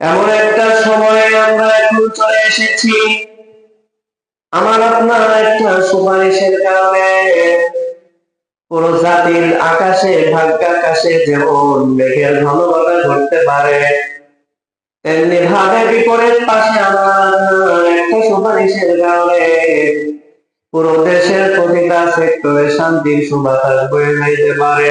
এমন একটা সময়ে আমরা এখন চলে এসেছি। আমার আপনার একটা সুপারিশের কারণে পুরো জাতির আকাশে ভাগ্য আকাশে যেমন মেঘের ঘনঘটা ঘটতে পারে, তেমনি ভাবে বিপরীত পাশে আমার একটা সুপারিশের কারণে পুরো দেশের প্রতিটা সেক্টরে শান্তির সুবাতাস বয়ে যাইতে পারে।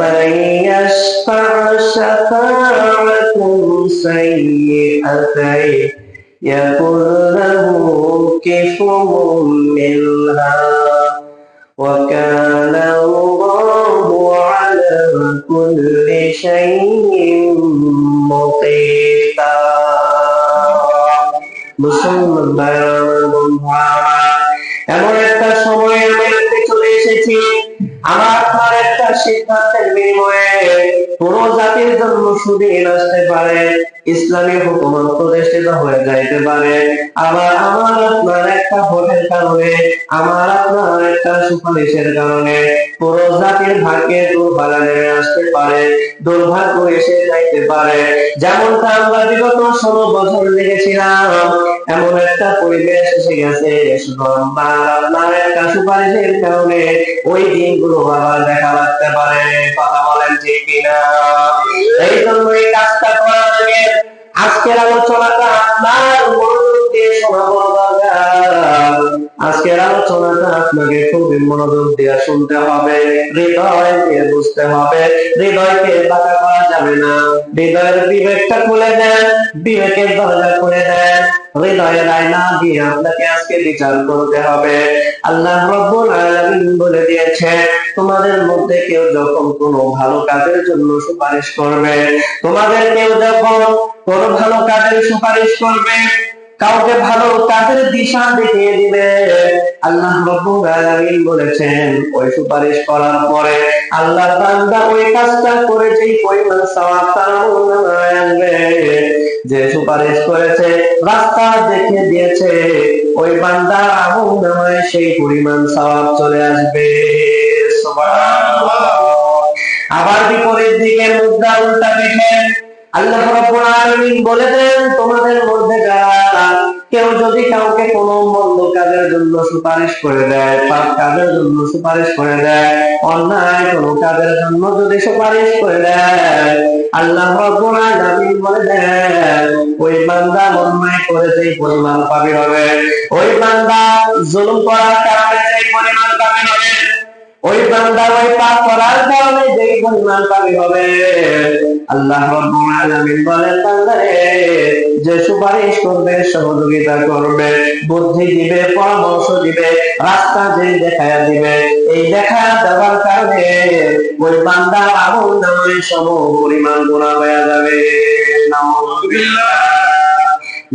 يشفع شفاعة سيئة يكن له كفر منها وكان الله على كل شيء مقيتا মুসলমান ভাইরা আমার বন্ধুরা আমার, এমন একটা সময় আমি আপনি চলে এসেছি আমার আপনার একটা সিদ্ধান্তের বিনিময়ে পুরো জাতির জন্য সুদিন আসতে পারে, ইসলামী হুকুমত প্রতিষ্ঠিত হয়ে যাইতে পারে। আবার আমার আপনার একটা ভোটের কারণে, আমার আপনার একটা সুপারিশের কারণে পুরো জাতির ভাগ্যে দুর্ভাগা নেমে আসতে পারে, দুর্ভাগ্য এসে যাইতে পারে। যেমনটা আমরা বিগত ষোলো বছর দেখেছিলাম, এমন একটা পরিবেশ এসে গেছে, শুধু আমার আপনার একটা সুপারিশের কারণে ওই দিনগুলো আজকের আলোচনাটা আপনাকে খুবই মনোযোগ দিয়ে শুনতে হবে হৃদয় দিয়ে বুঝতে হবে। হৃদয়কে বাঁকা করা যাবে না। হৃদয়ের বিবেকটা খুলে দেন, বিবেকের দরজা খুলে দেন। হৃদয়ের আয়না দিয়ে আপনাকে আজকে বিচার করতে হবে। আল্লাহ রব্বুল আলামিন বলে দিয়েছে, তোমাদের মধ্যে কেউ যখন কোনো ভালো কাজের জন্য সুপারিশ করবে, তোমাদের কেউ যখন কোনো ভালো কাজের সুপারিশ করবে কাউকে ভালো কাজের দিশা দেখিয়ে দিবে। আল্লাহ রব্বুল আলামিন বলেছেন, ওই সুপারিশ করার পরে আল্লাহ বান্দা ওই কাজটা করে যেই পরিমাণ সওয়াব তার আসবে যে সুপারিশ করেছে, রাস্তা দেখে দিয়েছে, ওই বান্দার আমলনামায় সেই পরিমাণ সওয়াব চলে আসবে। সুবহানাল্লাহ। আবার বিপরীত দিকে মুদ্রা উল্টা দেখে আল্লাহ রাব্বুল আলামিন বলে দেন, তোমাদের মধ্যে যারা কেউ যদি কাউকে মন্দ কাজের জন্য সুপারিশ করে দেয়, পাপ কাজের জন্য সুপারিশ করে দেয়, অন্যায় কোনো কাজের জন্য যদি সুপারিশ করে দেয়, আল্লাহ রাব্বুল আলামিন বলে দেন, ওই বান্দা অন্যায় করে যেই পরিমাণ পাবে হবে, ওই বান্দা জুলুম করার কারণে যেই পরিমাণ পাবে ওই বান্দা ওই পাপ করার কারণে যেই পরিমাণ পাবে হবে। আল্লাহ রাব্বুল বলেন বান্দারে যে সুপারিশ করবে, সহযোগিতা করবে, বুদ্ধি দিবে, পরামর্শ দিবে, রাস্তা যে দেখায়া দিবে, এই দেখা দেওয়ার কারণে ওই বান্দা আমল নামে সম পরিমাণ গুণা হয়ে যাবে।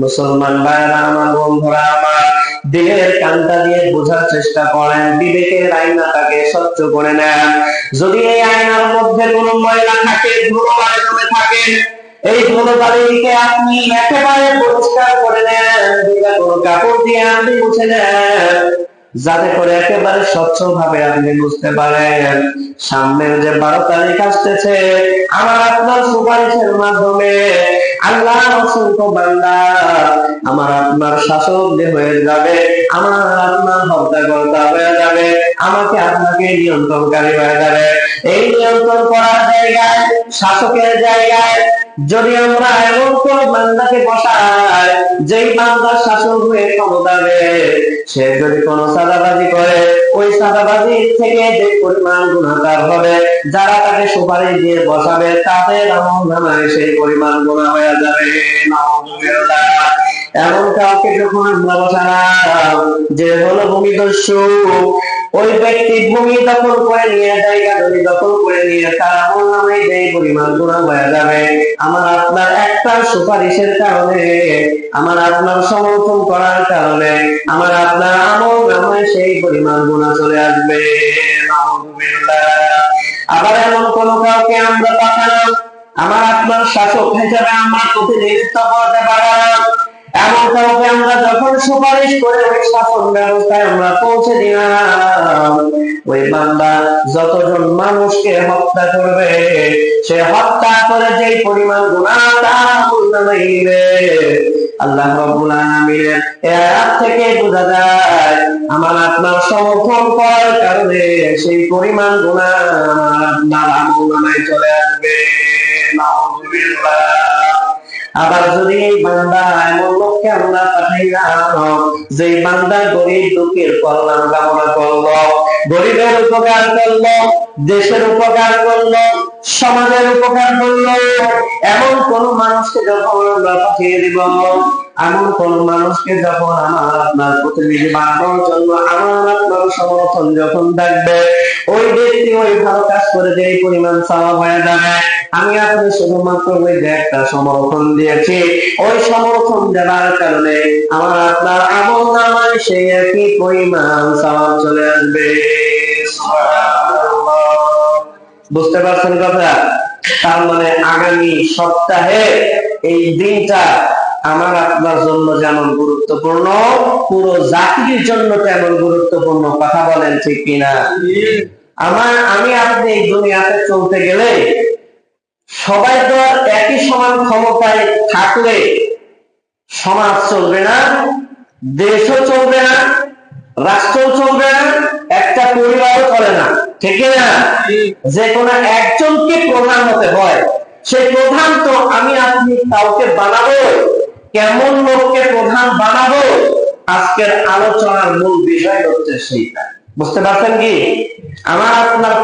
মুসলমান ভাইরা আমার বন্ধুরা, আমার দিলের কানটা দিয়ে বোঝার চেষ্টা করেন, বিবেকের আয়নাটাকে স্বচ্ছ করে নেন। যদি এই আয়নার মধ্যে কোনো ময়লা থাকে, ধুলো থাকে, এই ধুলো বালিকে আপনি একেবারে পরিষ্কার করে নেন কোনো কাপড় দিয়ে আপনি মুছে নেন, যাতে করে একেবারে স্বচ্ছ ভাবে আপনি বুঝতে পারেন। সামনের যে বারো তারিখ আসতেছে, আমার আপনার সুপারিশের মাধ্যমে আল্লাহ অসংখ্য বান্দা। আমার আপনার শাসক হয়ে যাবে, আমার আপনার হত্যাকর্তা হয়ে যাবে, আমাকে আপনাকে নিয়ন্ত্রণকারী হয়ে যাবে। এই নিয়ন্ত্রণ করার জায়গায়, শাসকের জায়গায় যদি আমরা এমন কোন বান্দাকে বসাই, যেই বান্দা শাসক হয়ে ক্ষমতাবে সে যদি কোনো সাদাবাজি করে, ওই সাদাবাজি থেকে যে পরিমাণ গুণাকার হবে, যারা তাকে সুপারিশ দিয়ে বসাবে, তাদের আমল নামায় সেই পরিমাণ গুণা হয়ে যাবে। এমন কাউকে যখন আমরা বসালাম, যে হলো ভূমিদস্যু, ওই ব্যক্তি ভূমি দখল করে নিয়ে, জায়গা জমি দখল করে নিয়ে, তার আমল নামে যে পরিমাণ গুণা হয়ে যাবে, আমার আপনার একটা সুপারিশের কারণে, আমার আপনার সমর্থন করার কারণে, আমার আপনার আমল নামে সেই পরিমাণ গুণা চলে আসবে। আবার এমন কোন কাউকে আমরা পাঠালাম আমার আপনার শাসক হিসেবে আমার প্রতিনিধিত্ব করতে পারলাম এমন কাউকে আমরা যখন সুপারিশ করে ওই শাসন ব্যবস্থায় আমরা পৌঁছে দিলাম ওই বান্দা যতজন মানুষকে হত্যা করবে, সে হত্যা করে যে পরিমাণ গুণা আল্লাহ রাব্বুল আলামিনের আয়াত থেকে বোঝা যায়, আমার আপনার সমর্থন করার কারণে সেই পরিমাণ গুণা আমার আপনার আমলনামায় চলে আসবে। নাউজুবিল্লাহ। আবার যদি এই বান্দা এমন লোককে আমরা পাঠাইলাম যে বান্দা গরিব দুঃখের কল্যাণ কামনা করল, গরিবের উপকার করল, দেশের উপকার করল, সমাজের উপকার করল, এমন কোন মানুষকে যখন আমরা পাঠিয়ে দিব এমন কোন মানুষকে যখন আমার আপনার প্রতিনিধি বানানোর জন্য আমার আপনার সমর্থন যখন থাকবে ওই ব্যক্তি ওই ভালো কাজ করে যে পরিমাণ চাওয়া হয়ে যাবে। আমি আপনি শুধুমাত্র ওই একটা সমর্থন দিয়েছি। ওই সমর্থন দেওয়ার কারণে আমার আপনার আমল নামায় সেই একই পরিমাণ সওয়াব চলে আসবে। বুঝতে পারছেন কথা তার মানে আগামী সপ্তাহে এই দিনটা আমার আপনার জন্য যেমন গুরুত্বপূর্ণ, পুরো জাতির জন্য তেমন গুরুত্বপূর্ণ। কথা বলেন ঠিক কিনা? আমার, আমি আপনি এই দুনিয়াতে চলতে গেলে সবাই তো একই সমান ক্ষমতায় থাকলে সমাজ চলবে না, দেশও চলবে না রাষ্ট্র চলবে না, একটা পরিবারও চলে না। ঠিক না যে কোনো একজনকে প্রধান হতে হয়। সেই প্রধান তো আমি, আপনি কাউকে বানাবো। কেমন লোককে প্রধান বানাবো? আজকের আলোচনার মূল বিষয় হচ্ছে সেইটা। বুঝতে পারছেন কি? আমার আপনার